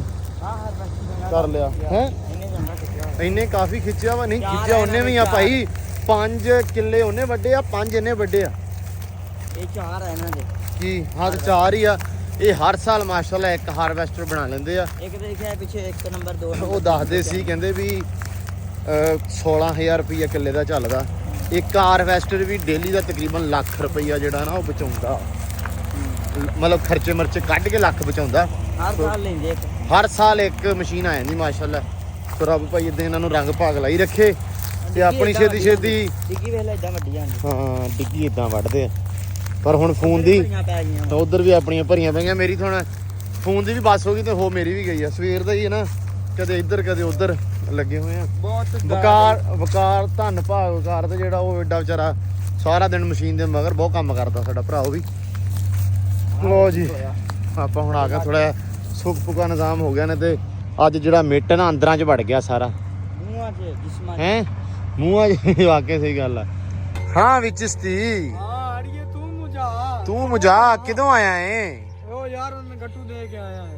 ਕਰ ਲਿਆ। ਹੈ? ਇੰਨੇ ਕਾਫੀ ਖਿੱਚਿਆ ਵਾ ਨਹੀਂ ਖਿੱਚਿਆ ਉਹਨੇ ਵੀ ਆ। ਭਾਈ। 5 ਕਿੱਲੇ ਉਹਨੇ ਵੱਡੇ ਆ 5 ਇਹਨੇ ਵੱਡੇ ਆ। ਇਹ ਚਾਰ ਆ ਇਹਨਾਂ ਦੇ। ਕੀ? ਹੱਦ ਚਾਰ ਹੀ ਆ। ਇਹ ਹਰ ਸਾਲ ਮਾਸ਼ਾਅੱਲਾ ਇੱਕ ਹਾਰਵੈਸਟਰ ਬਣਾ ਲੈਂਦੇ ਆ। ਇੱਕ ਹੈ ਪਿੱਛੇ ਇੱਕ ਨੰਬਰ 2 ਉਹ ਦੱਸਦੇ ਸੀ ਕਹਿੰਦੇ ਵੀ 16000 ਰੁਪਈਆ ਕਿੱਲੇ ਦਾ ਚੱਲਦਾ। ਇੱਕ ਹਾਰਵੈਸਟਰ ਵੀ ਡੇਲੀ ਦਾ ਤਕਰੀਬਨ ਲੱਖ ਰੁਪਈਆ ਜਿਹੜਾ ਨਾ ਉਹ ਬਚਾਉਂਦਾ। ਮਤਲਬ ਖਰਚੇ ਮਰਚੇ ਕੱਢ ਕੇ ਲੱਖ ਬਚਾਉਂਦਾ। ਹਰ ਸਾਲ ਲੈਂਦੇ ਇੱਕ। ਹਰ ਸਾਲ ਇੱਕ ਮਸ਼ੀਨ ਆ ਜਾਂਦੀ ਮਾਸ਼ਾਅੱਲਾ। ਸੋ ਰੱਬ ਭਾਈ ਇਦਾਂ ਇਹਨਾਂ ਨੂੰ ਰੰਗ ਭਾਗ ਲਾਈ ਰੱਖੇ ਤੇ ਆਪਣੀ ਛੇਤੀ ਛੇਤੀ ਡਿੱਗੀ ਵੇਲੇ ਇਦਾਂ ਵੱਡੀ ਜਾਂਦੀ ਹਾਂ ਡਿੱਗੀ ਇਦਾਂ ਵੱਢਦੇ ਆ। ਪਰ ਹੁਣ ਫੋਨ ਦੀ ਤਾਂ ਉਧਰ ਵੀ ਆਪਣੀਆਂ ਭਰੀਆਂ ਪਈਆਂ। ਮੇਰੀ ਹੁਣ ਫੋਨ ਦੀ ਵੀ ਬੱਸ ਹੋ ਗਈ ਤੇ ਹੋ ਮੇਰੀ ਵੀ ਗਈ ਆ। ਸਵੇਰ ਦਾ ਹੀ ਹੈ ਨਾ। ਕਦੇ ਇੱਧਰ ਕਦੇ ਉੱਧਰ। ਲੱਗੇ ਹੋਏ ਆ। ਬਹੁਤ ਵਕਾਰ ਵਕਾਰ ਧੰਨ ਭਾਗ ਵਕਾਰ ਤੇ ਜਿਹੜਾ ਉਹ ਐਡਾ ਵਿਚਾਰਾ ਸਾਰਾ ਦਿਨ ਮਸ਼ੀਨ ਦੇ ਮਗਰ ਬਹੁਤ ਕੰਮ ਕਰਦਾ ਸਾਡਾ ਭਰਾ ਉਹ ਵੀ। ਲੋ ਜੀ ਆਪਾਂ ਹੁਣ ਆ ਗਏ ਥੋੜਾ ਸੁੱਕ ਪੁਕਾ ਨਿਜ਼ਾਮ ਹੋ ਗਿਆ ਨੇ ਤੇ ਅੱਜ ਜਿਹੜਾ ਮਿੱਟ ਨਾ ਅੰਦਰਾਂ ਚ ਵੜ ਗਿਆ ਸਾਰਾ। ਮੂੰਹਾਂ 'ਚ ਜਿਸਮਾਂ 'ਚ। ਹੈ? ਮੂੰਹਾਂ 'ਚ ਵਾਕਿਆ ਸਹੀ ਗੱਲ ਆ। ਹਾਂ ਵਿੱਚ ਸਤੀ। ਹਾਂ ਅੜੀਏ ਤੂੰ ਮੁਝਾ। ਤੂੰ ਮੁਝਾ ਕਿਦੋਂ ਆਇਆ ਏ? ਉਹ ਯਾਰ ਉਹਨੇ ਗੱਟੂ ਦੇ ਕੇ ਆਇਆ ਹੈ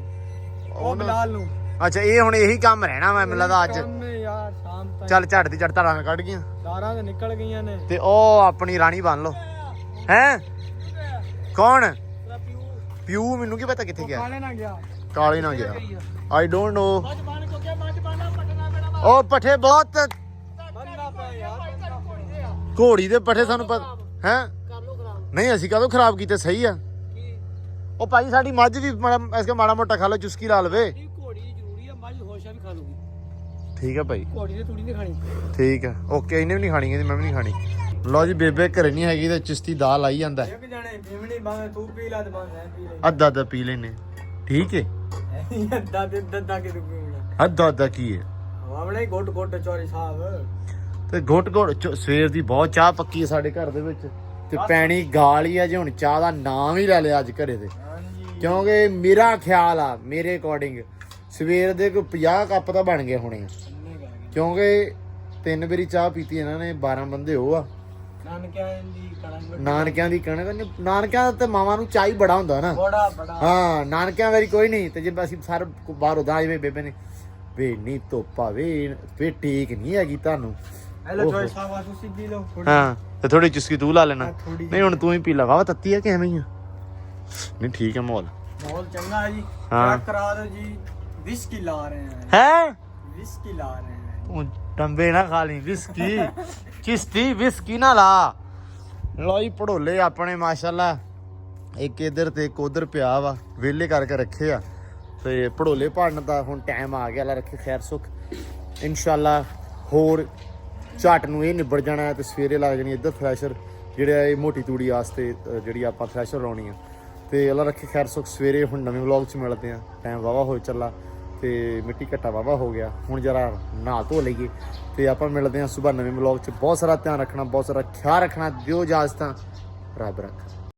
ਉਹ ਬਿਲਾਲ ਨੂੰ। ਅੱਛਾ ਇਹ ਹੁਣ ਇਹੀ ਕੰਮ ਰਹਿਣਾ ਵਾ ਮੈਨੂੰ ਲੱਗਦਾ ਅੱਜ। ਕੰਮ ਨੇ ਯਾਰ ਸ਼ਾਮ ਤੱਕ ਚੱਲ ਝੜ ਦੀ ਝੜ ਧਾਰਾਂ ਕੱਢ ਗਈਆਂ। ਦਾਰਾਂ ਤੇ ਨਿਕਲ ਗਈਆਂ ਨੇ। ਤੇ ਉਹ ਆਪਣੀ ਰਾਣੀ ਬਣ ਲਓ। ਹੈ? ਕੌਣ? ਪਿਊ ਮੈਨੂੰ ਕੀ ਪਤਾ ਕਿੱਥੇ ਗਿਆ? ਕਾਲੇ ਨਾ ਗਿਆ। ਕਾਲੇ ਨਾ ਗਿਆ। ਆਈ ਡੋਨਟ ਨੋ ਮੱਝ ਬਣ ਚੁੱਕਿਆ ਮੱਝ ਬਣਨਾ ਪਟਣਾ ਪੈਣਾ ਉਹ ਪੱਠੇ ਬਹੁਤ ਬੰਨਾ ਪਿਆ ਯਾਰ ਬੰਨਾ ਪਿਆ ਘੋੜੀ ਦੇ ਪੱਠੇ ਸਾਨੂੰ ਪਤਾ ਹੈ ਕਰ ਲੋ ਖਰਾਬ ਨਹੀਂ ਅਸੀਂ ਕਦੋਂ ਖਰਾਬ ਕੀਤੇ? ਸਹੀ ਆ। ਕੀ? ਉਹ ਭਾਈ ਸਾਡੀ ਮੱਝ ਵੀ ਮਾੜਾ ਮੋਟਾ ਖਾ ਲਓ ਚੁਸਕੀ ਲਾ ਲਵੇ। ਠੀਕ ਆ ਭਾਈ। ਘੋੜੀ ਦੀ ਤੂੜੀ ਨਹੀਂ ਖਾਣੀ। ਠੀਕ ਆ। ਓਕੇ ਇਹਨੇ ਵੀ ਨਹੀਂ ਖਾਣੀ ਕਹਿੰਦੀ ਮੈਂ ਵੀ ਨਹੀਂ ਖਾਣੀ। ਲਓ ਜੀ ਬੇਬੇ ਘਰੇ ਨਹੀਂ ਹੈਗੀ ਤੇ ਚਿਸ਼ਤੀ ਦਾਲ ਆਈ ਜਾਂਦਾ। ਇੱਕ ਜਣੇ ਭੀਮਣੀ ਬਾਵੇਂ ਤੂੰ ਪੀ ਲਾ ਤੇ ਬਾਵੇਂ ਮੈਂ ਪੀ ਅੱਧਾ ਅੱਧਾ ਪੀ ਲੈਨੇ ਠੀਕ ਹੈ ਲਈ ਅੱਧਾ ਦੇ ਦੱਦਾ ਕੇ ਤੂੰ ਪੀਣਾ? ਅੱਧਾ ਅੱਧਾ ਕੀ ਹੈ ਆਪਣੇ ਗੋਟ ਗੋਟ ਚੋਰੀ ਸਾਹਿਬ। ਤੇ ਘੁੱਟ ਘੁੱਟ ਸਵੇਰ ਦੀ ਬਹੁਤ ਚਾਹ ਪੱਕੀ ਹੈ ਸਾਡੇ ਘਰ ਦੇ ਵਿੱਚ। ਤੇ ਪੈਣੀ ਗਾਲ ਹੀ ਆ ਜੇ ਹੁਣ ਚਾਹ ਦਾ ਨਾਮ ਹੀ ਲੈ ਲਿਆ ਅੱਜ ਘਰੇ ਤੇ। ਕਿਉਂਕਿ ਮੇਰਾ ਖਿਆਲ ਆ ਮੇਰੇ ਅਕੋਰਡਿੰਗ ਸਵੇਰ ਦੇ ਕੋਈ 50 ਕੱਪ ਤਾਂ ਬਣ ਗਏ ਹੋਣੇ ਆ। ਕਿਉਂਕਿ ਤਿੰਨ ਵਾਰੀ ਚਾਹ ਪੀਤੀ ਇਹਨਾਂ ਨੇ 12 ਬੰਦੇ ਉਹ ਆ। ਨਾਨਕਿਆਂ ਦੀ ਕਣਕ ਨਾਨਕਿਆਂ ਦੀ ਕਣਕ ਨਾਨਕਿਆਂ ਦਾ ਤੇ ਮਾਵਾਂ ਨੂੰ ਚਾਹ ਹੀ ਬੜਾ ਹੁੰਦਾ ਨਾ। ਬੜਾ ਬੜਾ। ਹਾਂ ਨਾਨਕਿਆਂ ਵਾਰੀ ਕੋਈ ਨਹੀਂ ਤੇ ਜੇ ਅਸੀਂ ਸਾਰੇ ਬਾਹਰ ਉਦਾਂ ਜਿਵੇਂ ਬੇਬੇ ਨੇ ਵੇ ਨਹੀਂ ਧੋਪਾ ਵੇ ਵੇ ਠੀਕ ਨਹੀਂ ਹੈਗੀ ਤੁਹਾਨੂੰ। ਹੈਲੋ। ਚੋਈ ਸਾਹਿਬ ਆਸੂ ਸਿੱਧੀ ਲੋ ਹਾਂ ਤੇ ਥੋੜੀ ਚੁਸਕੀ ਤੂੰ ਲਾ ਲੈਣਾ। ਨਹੀਂ ਹੁਣ ਤੂੰ ਹੀ ਪੀ ਲਾ ਵਾ ਤੱਤੀ ਆ ਕਿ ਐਵੇਂ ਹੀ ਆ? ਨਹੀਂ ਠੀਕ ਹੈ ਮਾਹੌਲ ਮਾਹੌਲ ਚੰਗਾ ਹੈ ਜੀ। ਹਾਂ। ਕਰਾ ਦਿਓ ਜੀ? ਵਿਸਕੀ ਲਾ ਰਹੇ ਹਾਂ ਹੈ ਵਿਸਕੀ ਲਾ ਰਹੇ ਹਾਂ ਤੂੰ ਟੰਬੇ ਨਾ ਖਾ ਲਈ ਵਿਸਕੀ ਚਿਸ਼ਤੀ ਵਿਸਕੀ ਨਾ ਲਾ ਲੋਈ ਪੜੋਲੇ ਆਪਣੇ ਮਾਸ਼ਾਅੱਲਾ ਇੱਕ ਇਧਰ ਤੇ ਇੱਕ ਉਧਰ ਪਿਆ ਵਾ ਵਿਹਲੇ ਕਰਕੇ ਰੱਖੇ ਆ ਤੇ ਪੜੋਲੇ ਪਾੜਨ ਦਾ ਹੁਣ ਟਾਈਮ ਆ ਗਿਆ ਲਾ ਰੱਖੇ ਖੈਰ ਸੁਖ ਇਨਸ਼ਾਅੱਲਾ ਹੋਰ ਝਟ ਨੂੰ ਇਹ ਨਿਬੜ ਜਾਣਾ ਹੈ ਤੇ ਸਵੇਰੇ ਲੱਗ ਜਾਣੀ ਇੱਧਰ ਥ੍ਰੈਸ਼ਰ ਜਿਹੜਾ ਇਹ ਮੋਟੀ ਤੂੜੀ ਵਾਸਤੇ ਅ, ਜਿਹੜੀ ਆਪਾਂ ਥ੍ਰੈਸ਼ਰ ਲਾਉਣੀ ਆ ਤੇ ਅੱਲਾ ਰੱਖੇ ਖੈਰ ਸੁਖ ਸਵੇਰੇ ਹੁਣ ਨਵੇਂ ਵਲੌਗ 'ਚ ਮਿਲਦੇ ਆ ਟਾਈਮ ਵਾਵਾ ਹੋ ਚੱਲਾ ਤੇ ਮਿੱਟੀ ਘੱਟਾ ਵਾਵਾ ਹੋ ਗਿਆ। ਹੁਣ ਜਰਾ ਨਹਾ ਧੋ ਲਈਏ ਤੇ ਆਪਾਂ ਮਿਲਦੇ ਹਾਂ ਸਵੇਰ ਨਵੇਂ ਵਲੌਗ 'ਚ। ਬਹੁਤ ਸਾਰਾ ਧਿਆਨ ਰੱਖਣਾ, ਬਹੁਤ ਸਾਰਾ ਖਿਆਲ ਰੱਖਣਾ, ਦਿਓ ਇਜਾਜ਼ਤਾਂ। ਰੱਬ ਰੱਖ।